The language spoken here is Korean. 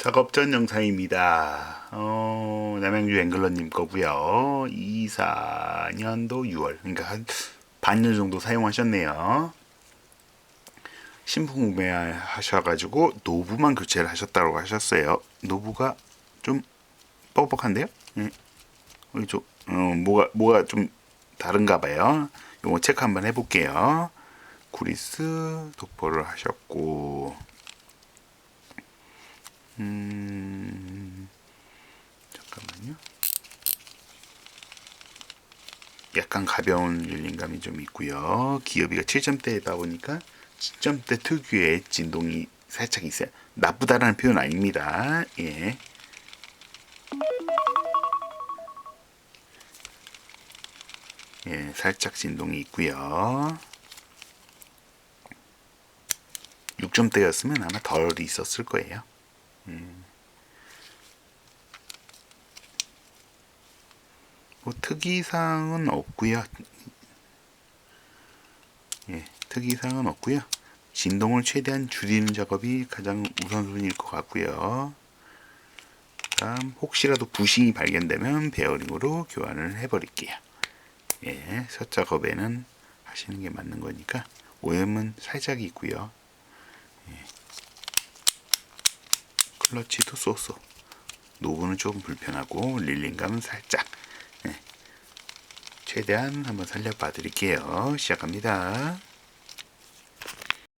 작업 전 영상입니다. 어, 남양주 앵글러님 거고요. 24년도 6월, 그러니까 한 반년 정도 사용하셨네요. 신품 구매하셔가지고 노브만 교체를 하셨다고 하셨어요. 노브가 좀 뻑뻑한데요? 예. 어, 뭐가 뭐가 좀 다른가 봐요. 요거 체크 한번 해볼게요. 구리스 독보를 하셨고. 음, 잠깐만요. 약간 가벼운 릴링감이 좀 있고요. 기어비가 7점대다 보니까 7점대 특유의 진동이 살짝 있어요. 나쁘다라는 표현 아닙니다. 예. 예, 살짝 진동이 있고요. 6점대였으면 아마 덜 있었을 거예요. 뭐 특이사항은 없고요. 예, 특이사항은 없고요. 진동을 최대한 줄이는 작업이 가장 우선순위일 것 같고요. 다음 혹시라도 부싱이 발견되면 베어링으로 교환을 해버릴게요. 예, 첫 작업에는 하시는 게 맞는 거니까 오염은 살짝 있고요. 예. 클러치도 쏘쏘. 노브는 조금 불편하고 릴링감은 살짝. 예. 최대한 한번 살려봐 드릴게요. 시작합니다.